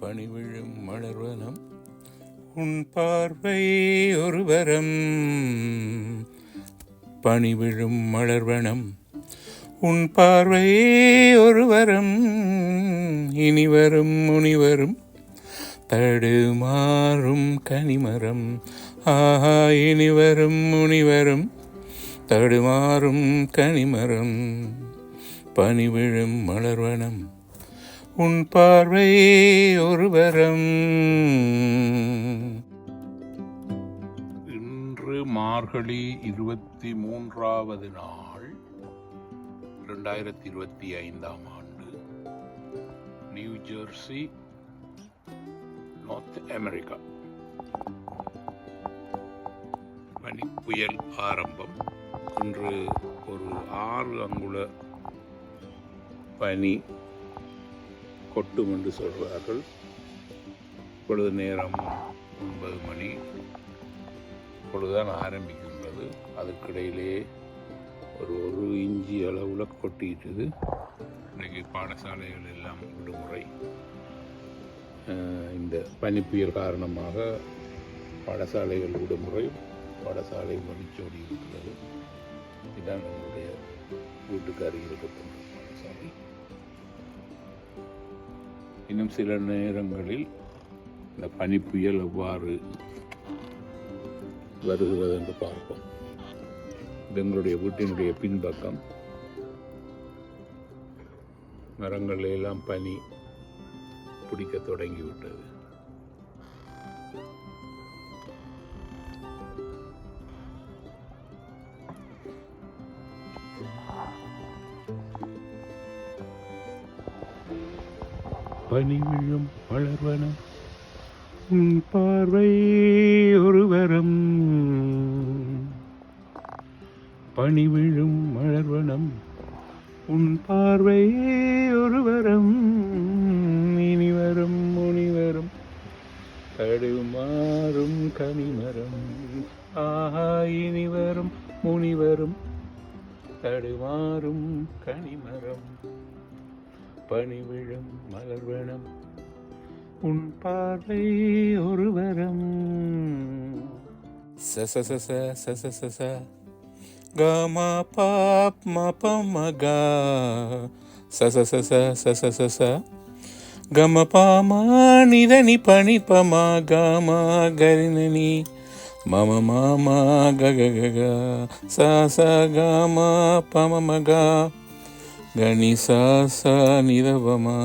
பணிவிழும் மலர்வனம் உன் பார்வை ஒரு வரம் பணிவிழும் மலர்வனம். உன் பார்வை ஒரு வரம் இனி வரும் முனிவரும். தடுமாறும் கனிமரம். ஆஹா இனி வரும் முனிவரும். தடுமாறும் கனிமரம். பனிவிழும் மலர்வனம். உன் பார்வை ஒருவரம். இன்று மார்கழி இருபத்தி மூன்றாவது நாள் ரெண்டாயிரத்தி இருபத்தி ஐந்தாம் ஆண்டு நியூ ஜெர்சி நார்த் அமெரிக்கா பனி புயல் ஆரம்பம். இன்று ஒரு ஆறு அங்குல பனி கொட்டும் என்று சொல்வார்கள். இப்பொழுது நேரம் ஒன்பது மணி. இப்பொழுதுதான் ஆரம்பிக்கின்றது. அதுக்கிடையிலே ஒரு ஒரு இஞ்சி அளவில் கொட்டிட்டுது. இன்றைக்கு பாடசாலைகள் எல்லாம் விடுமுறை. இந்த பனிப்புயல் காரணமாக பாடசாலைகள் விடுமுறை பாடசாலை வழிச்சோடி இருக்கிறது. இதுதான் நம்முடைய வீட்டுக்கு அருகில் இருக்கின்ற பாடசாலை இன்னும் சில நேரங்களில் இந்த பனி புயல் எவ்வாறு வருகிறது என்று பார்ப்போம். இது எங்களுடைய வீட்டினுடைய பின்பக்கம். மரங்கள் எல்லாம் பனி பிடிக்க தொடங்கிவிட்டது. பனி விழும் வளர்வனம் பார்வை ஒருவரம். பனி விழும் மலர்வனம் உன் பார்வை ஒருவரம். இனிவரும் முனிவரும். தடுமாறும் கனிமரம். ஆஹா இனிவரும் முனிவரும். தடுமாறும் கனிமரம். பணிவிழும் மலர்வனம் உன் பார்வை ஒருவரம் சச சச சச சச கமா பாப் மபம் கா சச சச சச சச கம பாமா நிதனி பணி பமா கமா கரிணனி மம மாமா கக கக சா ச கமா பம மகா గణిసా నిరవమా